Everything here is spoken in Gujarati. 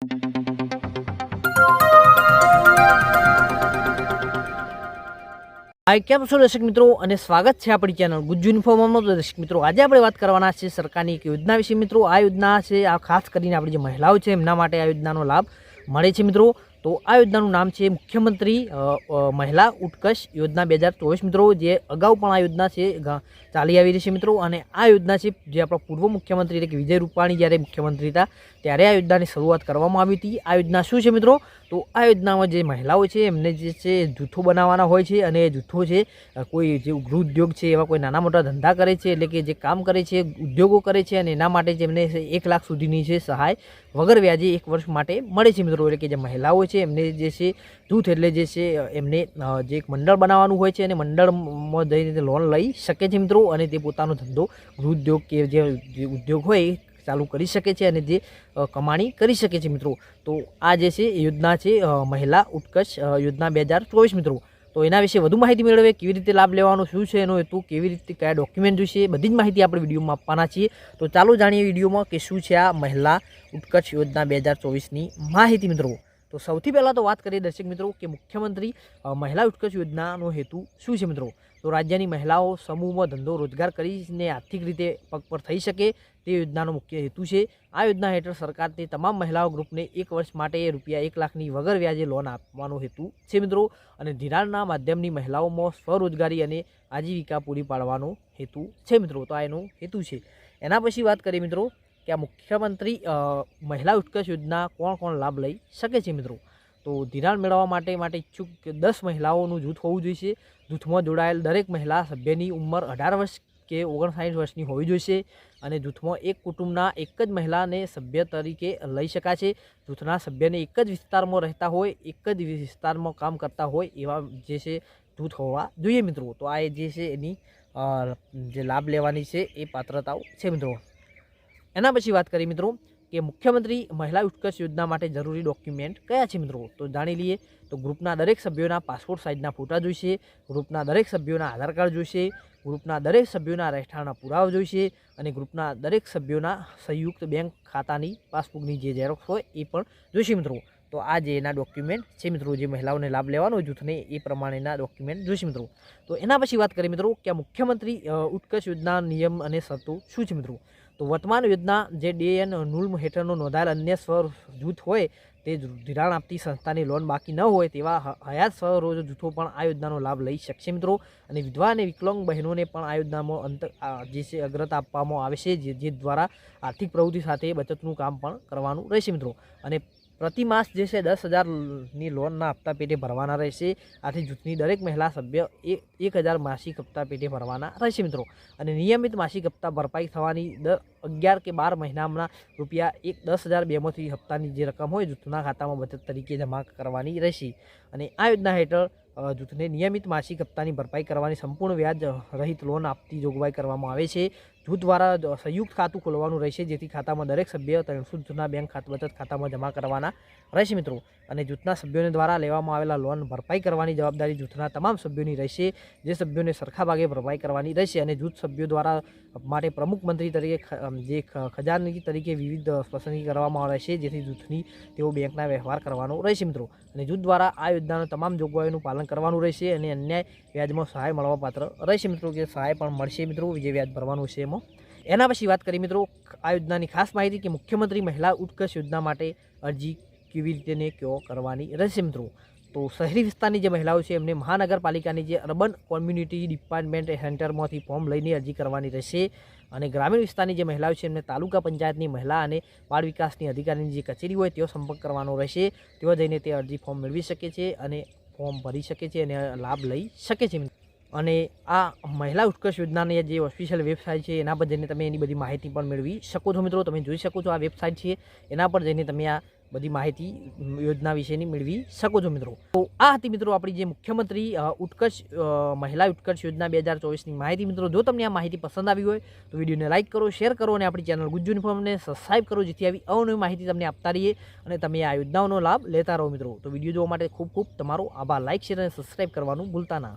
હાય કેમ છો દર્શક મિત્રો? અને સ્વાગત છે આપણી ચેનલ ગુજ્જુ ઇન્ફોર્મમાં તો દર્શક મિત્રો, આજે આપણે વાત કરવાના છે સરકારની એક યોજના વિશે. મિત્રો, આ યોજના છે, આ ખાસ કરીને આપણી જે મહિલાઓ છે, એમના માટે આ યોજનાનો લાભ મળે છે મિત્રો. તો આ યોજનાનું નામ છે મુખ્યમંત્રી મહિલા ઉત્કર્ષ યોજના બે હજાર ચોવીસ. મિત્રો, જે અગાઉ પણ આ યોજના છે ચાલી આવી રહી છે મિત્રો. અને આ યોજના છે, જે આપણા પૂર્વ મુખ્યમંત્રી એટલે કે વિજય રૂપાણી જ્યારે મુખ્યમંત્રી હતા, ત્યારે આ યોજનાની શરૂઆત કરવામાં આવી હતી. આ યોજના શું છે મિત્રો? તો આ યોજનામાં જે મહિલાઓ છે, એમને જે છે, જૂથો બનાવવાના હોય છે અને એ જૂથો છે કોઈ જે ગૃહ ઉદ્યોગ છે, એવા કોઈ નાના મોટા ધંધા કરે છે, એટલે કે જે કામ કરે છે, ઉદ્યોગો કરે છે અને એના માટે જેમને એક લાખ સુધીની છે સહાય વગર વ્યાજે એક વર્ષ માટે મળે છે મિત્રો. એટલે કે જે મહિલાઓ છે, એમને જે છે, જૂથ એટલે જે છે, એમને જે એક મંડળ બનાવવાનું હોય છે અને મંડળમાં જઈને લોન લઈ શકે છે મિત્રો અને તે પોતાનો ધંધો ગૃહ ઉદ્યોગ કે જે ઉદ્યોગ હોય ચાલુ કરી શકે છે અને જે કમાણી કરી શકે છે મિત્રો. તો આ જે છે યોજના છે મહિલા ઉત્કર્ષ યોજના બે મિત્રો. તો એના વિશે વધુ માહિતી મેળવે, કેવી રીતે લાભ લેવાનો, શું છે એનો હેતુ, કેવી રીતે કયા ડોક્યુમેન્ટ જોઈશે, બધી જ માહિતી આપણે વિડીયોમાં આપવાના છીએ. તો ચાલો જાણીએ વિડીયોમાં કે શું છે આ મહિલા ઉત્કર્ષ યોજના બે હજાર ચોવીસની માહિતી મિત્રો. તો સૌથી પહેલાં તો વાત કરીએ દર્શક મિત્રો કે મુખ્યમંત્રી મહિલા ઉત્કર્ષ યોજનાનો હેતુ શું છે મિત્રો? તો રાજ્યની મહિલાઓ સમૂહમાં ધંધો રોજગાર કરીને આર્થિક રીતે પગ પર થઈ શકે તે યોજનાનો મુખ્ય હેતુ છે. આ યોજના હેઠળ સરકારની તમામ મહિલાઓ ગ્રુપને એક વર્ષ માટે રૂપિયા એક લાખની વગર વ્યાજે લોન આપવાનો હેતુ છે મિત્રો અને ધિરાણના માધ્યમની મહિલાઓમાં સ્વરોજગારી અને આજીવિકા પૂરી પાડવાનો હેતુ છે મિત્રો. તો આ એનો હેતુ છે. એના પછી વાત કરીએ મિત્રો કે આ મુખ્યમંત્રી મહિલા ઉત્કર્ષ યોજના કોણ કોણ લાભ લઈ શકે છે મિત્રો? તો ધિરાણ મેળવવા માટે માટે ઈચ્છુક કે દસ મહિલાઓનું જૂથ હોવું જોઈશે જૂથમાં જોડાયેલ દરેક મહિલા સભ્યની ઉંમર અઢાર વર્ષ કે ઓગણસાઠ વર્ષની હોવી જોઈશે અને જૂથમાં એક કુટુંબના એક જ મહિલાને સભ્ય તરીકે લઈ શકાશે જૂથના સભ્યને એક જ વિસ્તારમાં રહેતા હોય, એક જ વિસ્તારમાં કામ કરતા હોય એવા જે છે જૂથ હોવા જોઈએ મિત્રો. તો આ જે છે એની જે લાભ લેવાની છે એ પાત્રતાઓ છે મિત્રો. એના પછી વાત કરીએ મિત્રો કે મુખ્યમંત્રી મહિલા ઉત્કર્ષ યોજના માટે જરૂરી ડોક્યુમેન્ટ કયા છે મિત્રો? તો જાણી લઈએ તો ગ્રુપના દરેક સભ્યોના પાસપોર્ટ સાઇઝના ફોટા જોઈશે, ગ્રુપના દરેક સભ્યોના આધાર કાર્ડ જોઈશે, ગ્રુપના દરેક સભ્યોના રહેઠાણના પુરાવા જોઈશે અને ગ્રુપના દરેક સભ્યોના સંયુક્ત બેંક ખાતાની પાસબુકની જે ઝેરોક્સ હોય એ પણ જોઈશે મિત્રો. તો આ જે એના ડોક્યુમેન્ટ છે મિત્રો, જે મહિલાઓને લાભ લેવાનો જૂથને, એ પ્રમાણેના ડોક્યુમેન્ટ જોઈશે મિત્રો. તો એના પછી વાત કરીએ મિત્રો કે મુખ્યમંત્રી ઉત્કર્ષ યોજના નિયમ અને શરતો શું છે મિત્રો? તો વર્તમાન યોજના જે ડીએન નુલ્મ હેઠળનો નોંધાયેલ અન્ય સ્વ જૂથ હોય તે ધિરાણ આપતી સંસ્થાની લોન બાકી ન હોય તેવા હયાત સ્વરોજ જૂથો પણ આ યોજનાનો લાભ લઈ શકશે મિત્રો. અને વિધવા અને વિકલાંગ બહેનોને પણ આ યોજનામાં અંત જે છે અગ્રતા આપવામાં આવે છે જે દ્વારા આર્થિક પ્રવૃત્તિ સાથે બચતનું કામ પણ કરવાનું રહેશે મિત્રો. અને પ્રતિ માસ જે છે દસ હજારની લોનના હપ્તા પેટે ભરવાના રહેશે. આથી જૂથની દરેક મહિલા સભ્ય એક હજાર માસિક હપ્તા પેટે ભરવાના રહેશે મિત્રો. અને નિયમિત માસિક હપ્તા ભરપાઈ થવાની દ અગિયાર કે બાર મહિનાના રૂપિયા એક દસ હજાર બેમાંથી હપ્તાની જે રકમ હોય જૂથના ખાતામાં બચત તરીકે જમા કરવાની રહેશે. અને આ યોજના હેઠળ જૂથને નિયમિત માસિક હપ્તાની ભરપાઈ કરવાની સંપૂર્ણ વ્યાજ રહિત લોન આપતી જોગવાઈ કરવામાં આવે છે. જૂથ દ્વારા સંયુક્ત ખાતું ખોલવાનું રહેશે, જેથી ખાતામાં દરેક સભ્ય ત્રણસો જૂથના બેંક બચત ખાતામાં જમા કરવાના રહેશે મિત્રો. અને જૂથના સભ્યોને દ્વારા લેવામાં આવેલા લોન ભરપાઈ કરવાની જવાબદારી જૂથના તમામ સભ્યોની રહેશે, જે સભ્યોને સરખા ભાગે ભરપાઈ કરવાની રહેશે. અને જૂથ સભ્યો દ્વારા માટે પ્રમુખ મંત્રી તરીકે જે ખજાનગી તરીકે વિવિધ પસંદગી કરવામાં રહેશે, જેથી જૂથની તેઓ બેંકના વ્યવહાર કરવાનો રહેશે મિત્રો. અને જૂથ દ્વારા આ યોજનાના તમામ જોગવાઈઓનું પાલન કરવાનું રહેશે અને અન્ય વ્યાજમાં સહાય મળવા પાત્ર રહેશે મિત્રો, કે સહાય પણ મળશે મિત્રો, જે વ્યાજ ભરવાનું છે એમાં એના પછી વાત કરીએ મિત્રો આ યોજનાની ખાસ માહિતી કે મુખ્યમંત્રી મહિલા ઉત્કર્ષ યોજના માટે અરજી કેવી રીતે ને કયો કરવાની રહેશે મિત્રો? તો શહેરી વિસ્તારની જે મહિલાઓ છે એમને મહાનગરપાલિકાની જે અર્બન કોમ્યુનિટી ડિપાર્ટમેન્ટ સેન્ટરમાંથી ફોર્મ લઈને અરજી કરવાની રહેશે. અને ગ્રામીણ વિસ્તારની જે મહિલાઓ છે એમને તાલુકા પંચાયતની મહિલા અને બાળ વિકાસની અધિકારીની જે કચેરી હોય તેઓ સંપર્ક કરવાનો રહેશે. તેઓ જઈને તે અરજી ફોર્મ મેળવી શકે છે અને ફોર્મ ભરી શકે છે અને લાભ લઈ શકે છે અને આ મહિલા ઉત્કર્ષ યોજનાની જે ઓફિશિયલ વેબસાઇટ છે, એના પર જઈને તમે એની બધી માહિતી પણ મેળવી શકો છો મિત્રો. તમે જોઈ શકો છો આ વેબસાઇટ છે, એના પર જઈને તમે આ બધી માહિતી યોજના વિશેની મેળવી શકો છો મિત્રો. તો આ હતી મિત્રો આપણી જે મુખ્યમંત્રી ઉત્કર્ષ મહિલા ઉત્કર્ષ યોજના બે હજાર ચોવીસની માહિતી. મિત્રો, જો તમને આ માહિતી પસંદ આવી હોય, તો વિડીયોને લાઇક કરો, શેર કરો અને આપણી ચેનલ ગુજ્જુ યુનિફોર્મને સબસ્ક્રાઇબ કરો, જેથી આવી અવનવી માહિતી તમને આપતા રહીએ અને તમે આ યોજનાઓનો લાભ લેતા રહો મિત્રો. તો વીડિયો જોવા માટે ખૂબ ખૂબ તમારો આભાર. લાઇક શેર અને સબસ્ક્રાઇબ કરવાનું ભૂલતા ના.